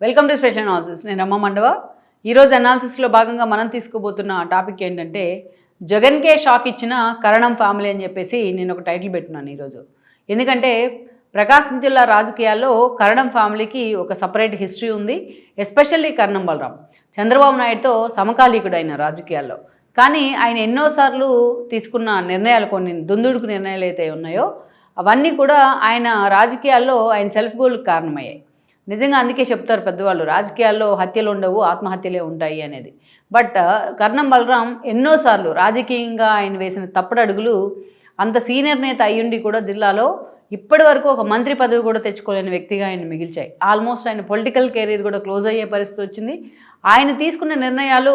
Welcome to special analysis నేను రమ్మ మండవ. ఈరోజు అనాలిసిస్లో భాగంగా మనం తీసుకోబోతున్న టాపిక్ ఏంటంటే జగన్కే షాక్ ఇచ్చిన కరణం ఫ్యామిలీ అని చెప్పేసి నేను ఒక టైటిల్ పెట్టున్నాను ఈరోజు ఎందుకంటే ప్రకాశం జిల్లా రాజకీయాల్లో కరణం ఫ్యామిలీకి ఒక సపరేట్ హిస్టరీ ఉంది ఎస్పెషల్లీ కరణం బలరాం. చంద్రబాబు నాయుడుతో సమకాలీకుడైన రాజకీయాల్లో. కానీ ఆయన ఎన్నోసార్లు తీసుకున్న నిర్ణయాలు కొన్ని దుందుడుకు నిర్ణయాలు అయితే ఉన్నాయో అవన్నీ కూడా ఆయన రాజకీయాల్లో ఆయన సెల్ఫ్ గోల్కి కారణమయ్యాయి. నిజంగా అందుకే చెప్తారు పెద్దవాళ్ళు రాజకీయాల్లో హత్యలు ఉండవు ఆత్మహత్యలే ఉంటాయి అనేది. బట్ కర్ణం బలరాం ఎన్నోసార్లు రాజకీయంగా ఆయన వేసిన తప్పుడు అడుగులు అంత సీనియర్ నేత అయ్యుండి కూడా జిల్లాలో ఇప్పటి వరకు ఒక మంత్రి పదవి కూడా తెచ్చుకోలేని వ్యక్తిగా ఆయన మిగిల్చాయి. ఆల్మోస్ట్ ఆయన పొలిటికల్ కెరీర్ కూడా క్లోజ్ అయ్యే పరిస్థితి వచ్చింది. ఆయన తీసుకున్న నిర్ణయాలు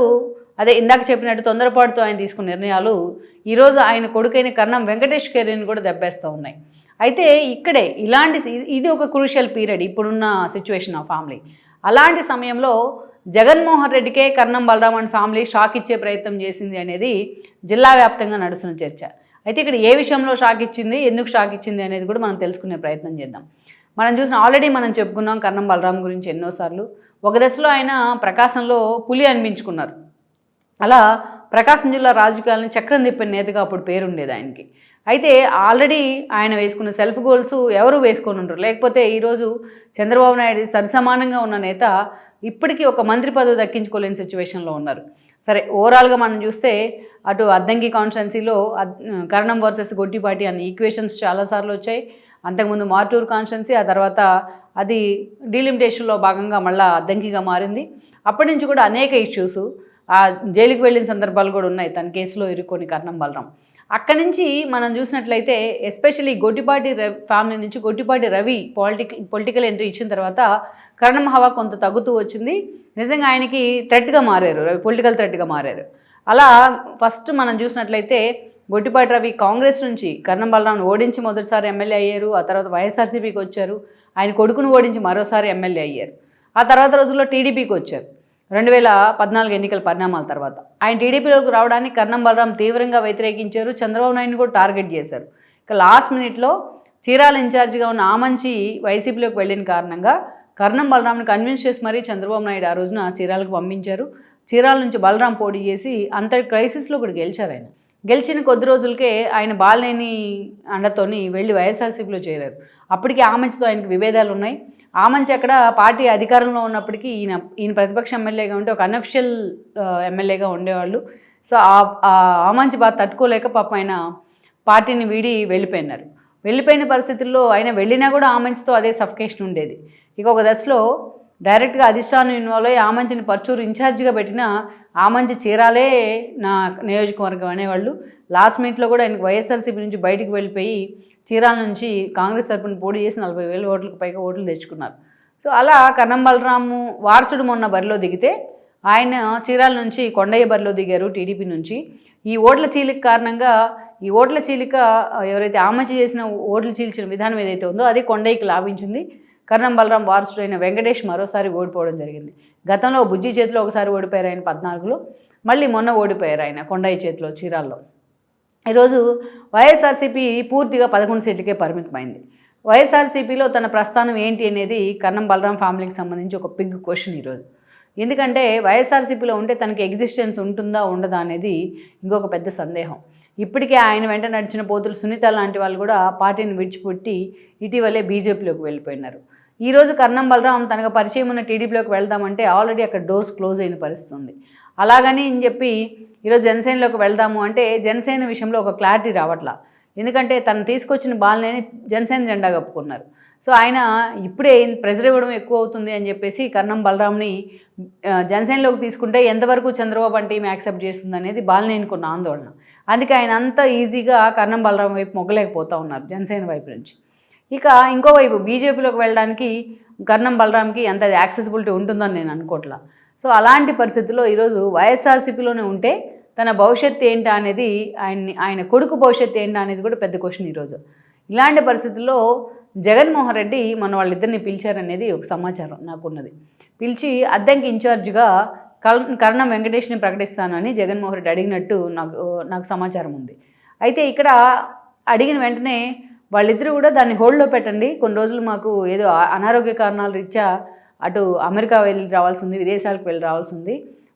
అదే ఇందాక చెప్పినట్టు తొందరపాటుతో ఆయన తీసుకున్న నిర్ణయాలు ఈరోజు ఆయన కొడుకైన కర్ణం వెంకటేష్ కెరీర్ని కూడా దెబ్బేస్తూ ఉన్నాయి. అయితే ఇక్కడే ఇలాంటి ఇది ఒక క్రూషియల్ పీరియడ్ ఇప్పుడున్న సిచ్యువేషన్ ఆ ఫ్యామిలీ అలాంటి సమయంలో Jaganmohan రెడ్డికే Karanam Balaram and family shock ఇచ్చే ప్రయత్నం చేసింది అనేది జిల్లా వ్యాప్తంగా నడుస్తున్న చర్చ. అయితే ఇక్కడ ఏ విషయంలో షాక్ ఇచ్చింది ఎందుకు షాక్ ఇచ్చింది అనేది కూడా మనం తెలుసుకునే ప్రయత్నం చేద్దాం. మనం చూసిన ఆల్రెడీ మనం చెప్పుకున్నాం కర్ణం బలరాం గురించి ఎన్నోసార్లు. ఒక దశలో ఆయన ప్రకాశంలో పులి అనిపించుకున్నారు. అలా ప్రకాశం జిల్లా రాజకీయాలను చక్రం తిప్పిన నేతగా అప్పుడు పేరుండేది ఆయనకి. అయితే ఆల్రెడీ ఆయన వేసుకున్న సెల్ఫ్ గోల్స్ ఎవరు వేసుకొని ఉంటారు లేకపోతే ఈరోజు చంద్రబాబు నాయుడు సరిసమానంగా ఉన్న నేత ఇప్పటికీ ఒక మంత్రి పదవి దక్కించుకోలేని సిచ్యువేషన్లో ఉన్నారు. సరే ఓవరాల్గా మనం చూస్తే అటు అద్దంకి కాన్స్టిట్యున్సీలో అద్- కరణం వర్సెస్ గొట్టిపాటి అనే ఈక్వేషన్స్ చాలాసార్లు వచ్చాయి. అంతకుముందు మార్టూర్ కాన్స్టిట్యున్సీ ఆ తర్వాత అది డీలిమిటేషన్లో భాగంగా మళ్ళీ అద్దంకిగా మారింది. అప్పటి నుంచి కూడా అనేక ఇష్యూస్ ఆ జైలుకి వెళ్ళిన సందర్భాలు కూడా ఉన్నాయి. తన కేసులో ఇరుక్కొని కర్ణం బలరాం. అక్కడి నుంచి మనం చూసినట్లయితే ఎస్పెషల్లీ గొట్టిపాటి రవి ఫ్యామిలీ నుంచి Gottipati Ravi political political entry ఇచ్చిన తర్వాత కర్ణం హవా కొంత తగ్గుతూ వచ్చింది. నిజంగా ఆయనకి థ్రెట్గా మారారు. రవి పొలిటికల్ థ్రెట్గా మారారు. అలా ఫస్ట్ మనం చూసినట్లయితే గొట్టిపాటి రవి కాంగ్రెస్ నుంచి కర్ణం బలరాంను ఓడించి మొదటిసారి ఎమ్మెల్యే అయ్యారు. ఆ తర్వాత వైఎస్ఆర్సీపీకి వచ్చారు. ఆయన కొడుకును ఓడించి మరోసారి ఎమ్మెల్యే అయ్యారు. ఆ తర్వాత రోజుల్లో టీడీపీకి వచ్చారు. రెండు వేల పద్నాలుగు ఎన్నికల పరిణామాల తర్వాత. ఆయన టీడీపీలోకి రావడానికి కర్ణం బలరాం తీవ్రంగా వ్యతిరేకించారు. చంద్రబాబు నాయుడుని కూడా టార్గెట్ చేశారు. ఇక లాస్ట్ మినిట్లో చీరాల ఇన్ఛార్జిగా ఉన్న ఆమంచి వైసీపీలోకి వెళ్ళిన కారణంగా కర్ణం బలరాంని కన్విన్స్ చేసి మరీ చంద్రబాబు నాయుడు ఆ రోజున చీరాలకు పంపించారు. చీరాల నుంచి బలరాం పోటీ చేసి అంతటి క్రైసిస్లో కూడా గెలిచారు ఆయన. గెలిచిన కొద్ది రోజులకే ఆయన బాలనేని అండతోని వెళ్ళి వైఎస్ఆర్సీపీలో చేరారు. అప్పటికి ఆమంచితో ఆయనకి విభేదాలు ఉన్నాయి. ఆమంచి అక్కడ పార్టీ అధికారంలో ఉన్నప్పటికీ ఈయన ఈయన ప్రతిపక్ష ఎమ్మెల్యేగా ఉంటే ఒక అనఫిషియల్ ఎమ్మెల్యేగా ఉండేవాళ్ళు. సో ఆ- ఆమంచి బాగా తట్టుకోలేక పాప ఆయన పార్టీని వీడి వెళ్ళిపోయినారు. వెళ్ళిపోయిన పరిస్థితుల్లో ఆయన వెళ్ళినా కూడా ఆమంచితో అదే సఫకేషన్ ఉండేది. ఇక ఒక దశలో డైరెక్ట్గా అధిష్టానం ఇన్వాల్వ్ అయ్యి ఆమంచిని పర్చూరు ఇన్ఛార్జిగా పెట్టిన ఆమంచి చీరాలే నా నియోజకవర్గం అనేవాళ్ళు. లాస్ట్ మినిట్లో కూడా ఆయనకు వైఎస్ఆర్సీపీ నుంచి బయటికి వెళ్ళిపోయి చీరాల నుంచి కాంగ్రెస్ తరపున పోటీ చేసి నలభై వేల ఓట్లకు పైగా ఓట్లు తెచ్చుకున్నారు. సో అలా కన్నం బలరాము వారసుడు మొన్న బరిలో దిగితే ఆయన చీరాల నుంచి కొండయ్య బరిలో దిగారు టీడీపీ నుంచి. ఈ ఓట్ల చీలిక కారణంగా ఈ ఓట్ల చీలిక ఎవరైతే ఆమంచి చేసిన ఓట్లు చీల్చిన విధానం ఏదైతే ఉందో అది కొండయ్యకి లాభించింది. కర్ణం బలరాం వారసుడైన వెంకటేష్ మరోసారి ఓడిపోవడం జరిగింది. గతంలో బుజ్జి చేతిలో ఒకసారి ఓడిపోయారు ఆయన పద్నాలుగులో మళ్ళీ మొన్న ఓడిపోయారు ఆయన కొండయ్య చేతిలో చీరాల్లో. ఈరోజు వైఎస్ఆర్సీపీ పూర్తిగా పదకొండు సీట్లకే పరిమితమైంది. వైఎస్ఆర్సీపీలో తన ప్రస్థానం ఏంటి అనేది కన్నం బలరాం ఫ్యామిలీకి సంబంధించి ఒక బిగ్ క్వశ్చన్ ఈరోజు. ఎందుకంటే వైఎస్ఆర్సీపీలో ఉంటే తనకి ఎగ్జిస్టెన్స్ ఉంటుందా ఉండదా అనేది ఇంకొక పెద్ద సందేహం. ఇప్పటికే ఆయన వెంట నడిచిన పోతులు సునీత లాంటి వాళ్ళు కూడా పార్టీని విడిచిపెట్టి ఇటీవలే బీజేపీలోకి వెళ్ళిపోయినారు. ఈరోజు కర్ణం బలరాం తనకు పరిచయం ఉన్న టీడీపీలోకి వెళ్దామంటే ఆల్రెడీ అక్కడ డోర్స్ క్లోజ్ అయిన పరిస్థితి ఉంది అలాగని అని చెప్పి ఈరోజు జనసేనలోకి వెళ్దాము అంటే జనసేన విషయంలో ఒక క్లారిటీ రావట్లా. ఎందుకంటే తను తీసుకొచ్చిన బాలనేని జనసేన జెండా కప్పుకున్నారు. సో ఆయన ఇప్పుడే ప్రెజర్ ఇవ్వడం ఎక్కువ అవుతుంది అని చెప్పేసి కర్ణం బలరాంని జనసేనలోకి తీసుకుంటే ఎంతవరకు చంద్రబాబు అంటే ఈమె యాక్సెప్ట్ చేస్తుంది అనేది బాలనేనికి ఉన్న ఆందోళన. అందుకే ఆయన అంత ఈజీగా కర్ణం బలరాం వైపు మొగ్గలేకపోతూ ఉన్నారు జనసేన వైపు నుంచి. ఇక ఇంకోవైపు బీజేపీలోకి వెళ్ళడానికి కర్ణం బలరాంకి అంత యాక్సెసిబిలిటీ ఉంటుందని నేను అనుకోవట్లా సో అలాంటి పరిస్థితుల్లో ఈరోజు వైఎస్ఆర్సీపీలోనే ఉంటే తన భవిష్యత్తు ఏంటా అనేది ఆయన్ని ఆయన కొడుకు భవిష్యత్తు ఏంటా అనేది కూడా పెద్ద క్వశ్చన్ ఈరోజు. ఇలాంటి పరిస్థితుల్లో జగన్మోహన్ రెడ్డి మన వాళ్ళిద్దరిని పిలిచారనేది ఒక సమాచారం నాకున్నది. పిలిచి అద్దంకి ఇన్ఛార్జ్గా కల్ కరణం వెంకటేష్ని ప్రకటిస్తానని జగన్మోహన్ రెడ్డి అడిగినట్టు నాకు నాకు సమాచారం ఉంది. అయితే ఇక్కడ అడిగిన వెంటనే వాళ్ళిద్దరూ కూడా దాన్ని హోల్డ్లో పెట్టండి. కొన్ని రోజులు మాకు ఏదో అనారోగ్య కారణాలు రీత్యా అటు అమెరికా వెళ్ళి రావాల్సి ఉంది విదేశాలకు వెళ్ళి రావాల్సి ఉంది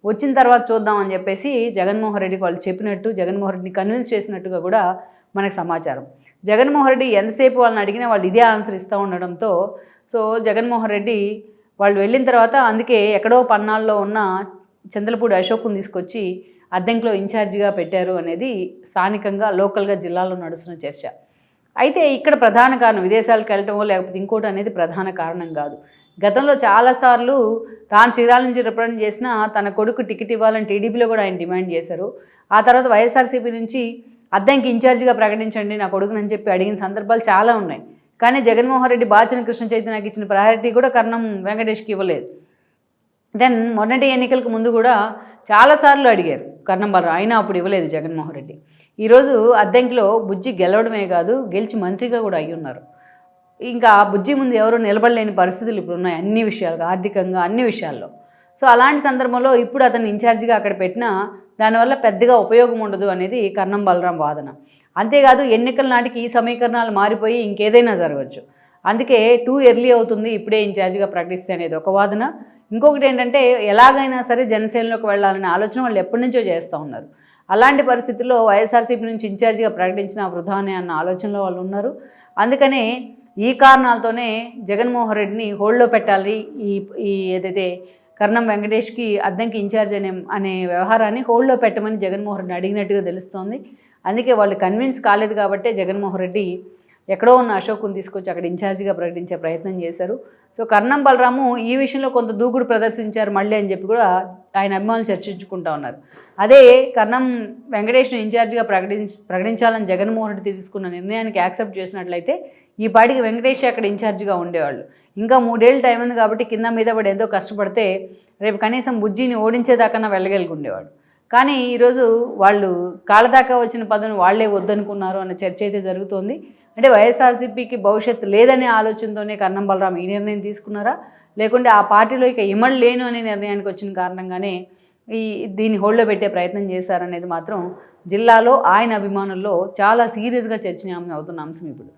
వచ్చిన తర్వాత చూద్దాం అని చెప్పేసి జగన్మోహన్ రెడ్డికి వాళ్ళు చెప్పినట్టు జగన్మోహన్ రెడ్డిని కన్విన్స్ చేసినట్టుగా కూడా మనకు సమాచారం. జగన్మోహన్ రెడ్డి ఎంతసేపు వాళ్ళని అడిగినా వాళ్ళు ఇదే ఆన్సర్ ఇస్తూ ఉండడంతో సో జగన్మోహన్ రెడ్డి వాళ్ళు వెళ్ళిన తర్వాత అందుకే ఎక్కడో పన్నాల్లో ఉన్న చంద్రపూడి అశోక్ను తీసుకొచ్చి అద్దెంకులో ఇన్ఛార్జిగా పెట్టారు అనేది స్థానికంగా లోకల్గా జిల్లాలో నడుస్తున్న చర్చ. అయితే ఇక్కడ ప్రధాన కారణం విదేశాలకు వెళ్ళటమో లేకపోతే ఇంకోటి అనేది ప్రధాన కారణం కాదు. గతంలో చాలాసార్లు తాను చీరాల నుంచి రిప్రజెంట్ చేసిన తన కొడుకు టికెట్ ఇవ్వాలని టీడీపీలో కూడా ఆయన డిమాండ్ చేశారు. ఆ తర్వాత వైఎస్ఆర్సీపీ నుంచి అద్దంకి ఇన్ఛార్జిగా ప్రకటించండి నా కొడుకునని చెప్పి అడిగిన సందర్భాలు చాలా ఉన్నాయి. కానీ జగన్మోహన్ రెడ్డి బాచిన కృష్ణ చైతన్యకి ఇచ్చిన ప్రయారిటీ కూడా కర్ణం వెంకటేష్కి ఇవ్వలేదు. దెన్ మొన్నటి ఎన్నికలకు ముందు కూడా చాలాసార్లు అడిగారు కర్ణం బలరాం అయినా అప్పుడు ఇవ్వలేదు జగన్మోహన్ రెడ్డి. ఈరోజు అద్దంకిలో బుజ్జి గెలవడమే కాదు గెలిచి మంత్రిగా కూడా అయ్యి ఉన్నారు ఇంకా బుజ్జి ముందు ఎవరు నిలబడలేని పరిస్థితులు ఇప్పుడు ఉన్నాయి అన్ని విషయాలుగా ఆర్థికంగా అన్ని విషయాల్లో. సో అలాంటి సందర్భంలో ఇప్పుడు అతను ఇన్ఛార్జిగా అక్కడ పెట్టినా దానివల్ల పెద్దగా ఉపయోగం ఉండదు అనేది కర్ణం బలరాం వాదన. అంతేకాదు ఎన్నికల నాటికి ఈ సమీకరణాలు మారిపోయి ఇంకేదైనా జరగవచ్చు. అందుకే టూ ఎర్లీ అవుతుంది ఇప్పుడే ఇన్ఛార్జిగా ప్రకటిస్తే అనేది ఒక వాదన. ఇంకొకటి ఏంటంటే ఎలాగైనా సరే జనసేనలోకి వెళ్ళాలనే ఆలోచన వాళ్ళు ఎప్పటి నుంచో చేస్తూ ఉన్నారు. అలాంటి పరిస్థితుల్లో వైఎస్ఆర్సీపీ నుంచి ఇన్ఛార్జిగా ప్రకటించిన వృధానే అన్న ఆలోచనలో వాళ్ళు ఉన్నారు. అందుకనే ఈ కారణాలతోనే జగన్మోహన్ రెడ్డిని హోల్డ్లో పెట్టాలి. ఈ ఈ ఏదైతే కర్ణం వెంకటేష్కి అద్దంకి ఇన్ఛార్జ్ అనే అనే వ్యవహారాన్ని హోల్డ్లో పెట్టమని జగన్మోహన్ రెడ్డి అడిగినట్టుగా తెలుస్తోంది. అందుకే వాళ్ళు కన్విన్స్ కాలేదు కాబట్టే జగన్మోహన్ రెడ్డి ఎక్కడో ఉన్న అశోక్ను తీసుకొచ్చి అక్కడ ఇన్ఛార్జిగా ప్రకటించే ప్రయత్నం చేశారు. సో కర్ణం బలరాము ఈ విషయంలో కొంత దూకుడు ప్రదర్శించారు మళ్ళీ అని చెప్పి కూడా ఆయన అభిమానులు చర్చించుకుంటా ఉన్నారు. అదే కర్ణం వెంకటేష్ను ఇన్ఛార్జిగా ప్రకటించ ప్రకటించాలని జగన్మోహన్ రెడ్డి తీసుకున్న నిర్ణయానికి యాక్సెప్ట్ చేసినట్లయితే ఈ పాటికి వెంకటేష్ అక్కడ ఇన్ఛార్జిగా ఉండేవాళ్ళు. ఇంకా మూడేళ్ళు టైం ఉంది కాబట్టి కింద మీద పడి ఎంతో కష్టపడితే రేపు కనీసం బుజ్జిని ఓడించేదాకన్నా వెళ్ళగలిగి ఉండేవాడు. కానీ ఈరోజు వాళ్ళు కాళ్ళ దాకా వచ్చిన పదవిని వాళ్ళే వద్దనుకున్నారు అన్న చర్చ అయితే జరుగుతోంది. అంటే వైఎస్ఆర్సీపీకి భవిష్యత్తు లేదనే ఆలోచనతోనే కన్నం బలరాం ఈ నిర్ణయం తీసుకున్నారా? లేకుంటే ఆ పార్టీలో ఇక ఇమడు లేను అనే నిర్ణయానికి వచ్చిన కారణంగానే ఈ దీన్ని హోల్డ్లో పెట్టే ప్రయత్నం చేశారనేది మాత్రం జిల్లాలో ఆయన అభిమానుల్లో చాలా సీరియస్గా చర్చనీయాంశం అవుతున్న అంశం ఇప్పుడు.